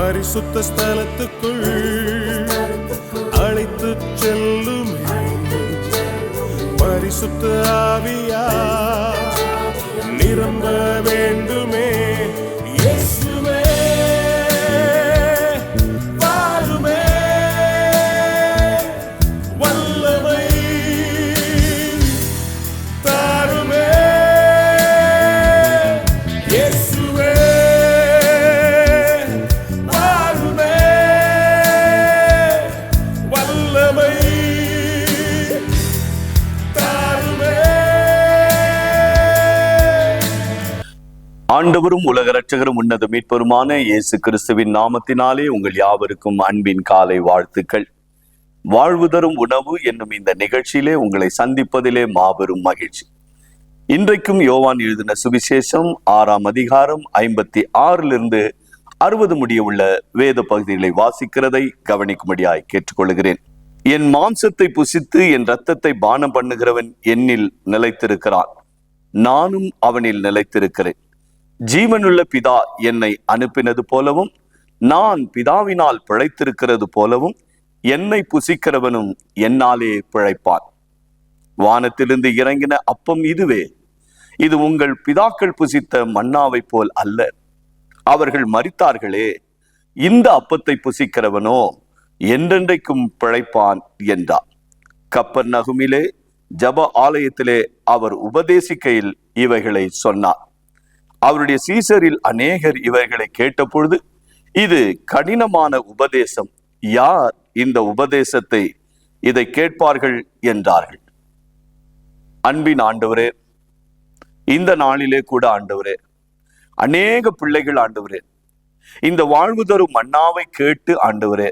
பரிசுத்த ஸ்தலத்துக்குள் அழைத்து செல்லும். பரிசுத்த ஆவியா நிரம்ப வேண்டுமே. ஆண்டவரும் உலக ரட்சகரும் உன்னத மீட்பருமான இயேசு கிறிஸ்துவின் நாமத்தினாலே உங்கள் யாவருக்கும் அன்பின் காலை வாழ்த்துக்கள். வாழ்வு தரும் உணவு என்னும் இந்த நிகழ்ச்சியிலே உங்களை சந்திப்பதிலே மாபெரும் மகிழ்ச்சி. இன்றைக்கும் யோவான் எழுதின சுவிசேஷம் ஆறாம் அதிகாரம் ஐம்பத்தி ஆறிலிருந்து அறுபது முடிய உள்ள வேத பகுதிகளை வாசிக்கிறதை கவனிக்கும்படியாய் கேட்டுக்கொள்கிறேன். என் மாம்சத்தை புசித்து என் ரத்தத்தை பானம் பண்ணுகிறவன் என்னில் நிலைத்திருக்கிறான். நானும் அவனில் நிலைத்திருக்கிறேன். ஜீவனுள்ள பிதா என்னை அனுப்பினது போலவும் நான் பிதாவினால் பிழைத்திருக்கிறது போலவும் என்னை புசிக்கிறவனும் என்னாலே பிழைப்பான். வானத்திலிருந்து இறங்கின அப்பம் இதுவே. இது உங்கள் பிதாக்கள் புசித்த மன்னாவைப் போல் அல்ல. அவர்கள் மறித்தார்களே இந்த அப்பத்தை புசிக்கிறவனோ என்றென்றைக்கும் பிழைப்பான் என்றார். கப்பர் நகுமிலே ஜப ஆலயத்திலே அவர் உபதேசிக்கையில் இவைகளை சொன்னார். அவருடைய சீசரில் அநேகர் இவைகளை கேட்டபொழுது இது கடினமான உபதேசம். யார் இந்த உபதேசத்தை இதை கேட்பார்கள்? என்றார்கள். அன்பின் ஆண்டவரே இந்த நாளிலே கூட ஆண்டவரே அநேக பிள்ளைகள் ஆண்டவரே இந்த வாழ்வு தரும் மன்னாவை கேட்டு ஆண்டவரே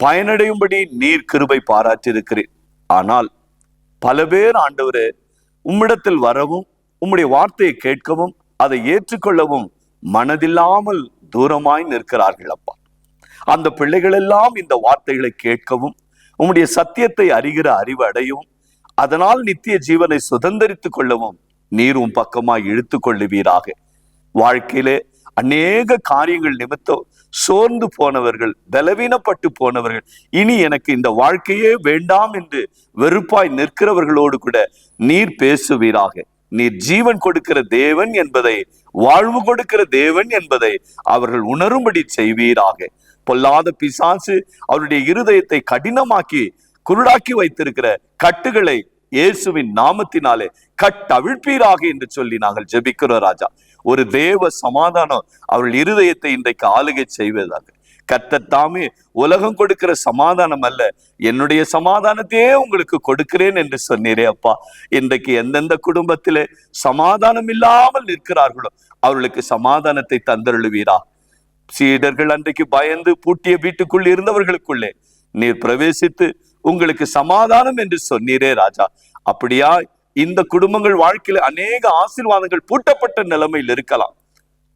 பயனடையும்படி நீர் கிருபை பாராட்டியிருக்கிறேன். ஆனால் பல பேர் ஆண்டவரே உம்மிடத்தில் வரவும் உம்முடைய வார்த்தையை கேட்கவும் அதை ஏற்றுக்கொள்ளவும் மனதில்லாமல் தூரமாய் நிற்கிறார்கள் அப்பா. அந்த பிள்ளைகள் எல்லாம் இந்த வார்த்தைகளை கேட்கவும் உம்முடைய சத்தியத்தை அறிகிற அறிவு அடையவும் அதனால் நித்திய ஜீவனை சுதந்திரித்துக் கொள்ளவும் நீர் உன் பக்கமாய் இழுத்து கொள்ளுவீராக. வாழ்க்கையிலே அநேக காரியங்கள் நிமித்தம் சோர்ந்து போனவர்கள் பலவீனப்பட்டு போனவர்கள் இனி எனக்கு இந்த வாழ்க்கையே வேண்டாம் என்று வெறுப்பாய் நிற்கிறவர்களோடு கூட நீர் பேசுவீராக. நீர் ஜீவன் கொடுக்கிற தேவன் என்பதை வாழ்வு கொடுக்கிற தேவன் என்பதை அவர்கள் உணரும்படி செய்வீராக. பொல்லாத பிசாசு அவருடைய இருதயத்தை கடினமாக்கி குருடாக்கி வைத்திருக்கிற கட்டுகளை இயேசுவின் நாமத்தினாலே கட்டவிழ்ப்பீராக என்று சொல்லி நாங்கள் ஜெபிக்கிறோம் ராஜா. ஒரு தேவ சமாதானம் அவர்கள் இருதயத்தை இன்றைக்கு ஆளுகை செய்வதாக. கத்தத்தாமே தாமே உலகம் கொடுக்கிற சமாதானம் அல்ல. என்னுடைய சமாதானத்தையே உங்களுக்கு கொடுக்கிறேன் என்று சொன்னீரே அப்பா. இன்றைக்கு எந்தெந்த குடும்பத்திலே சமாதானம் இல்லாமல் நிற்கிறார்களோ அவர்களுக்கு சமாதானத்தை தந்தருளுவீரா. சீடர்கள் அன்றைக்கு பயந்து பூட்டிய வீட்டுக்குள் இருந்தவர்களுக்குள்ளே நீர் பிரவேசித்து உங்களுக்கு சமாதானம் என்று சொன்னீரே ராஜா. அப்படியா இந்த குடும்பங்கள் வாழ்க்கையில அநேக ஆசீர்வாதங்கள் பூட்டப்பட்ட நிலைமையில் இருக்கலாம்.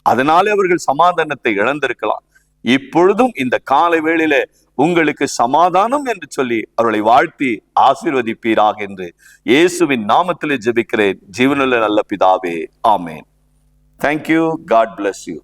அதனாலே அவர்கள் சமாதானத்தை இழந்திருக்கலாம். இப்பொழுதும் இந்த காலை வேளையில உங்களுக்கு சமாதானம் என்று சொல்லி அவர்களை வாழ்த்தி ஆசீர்வதிப்பீராக என்று இயேசுவின் நாமத்திலே ஜெபிக்கிறேன். ஜீவனுள்ள நல்ல பிதாவே. ஆமேன். Thank you God bless you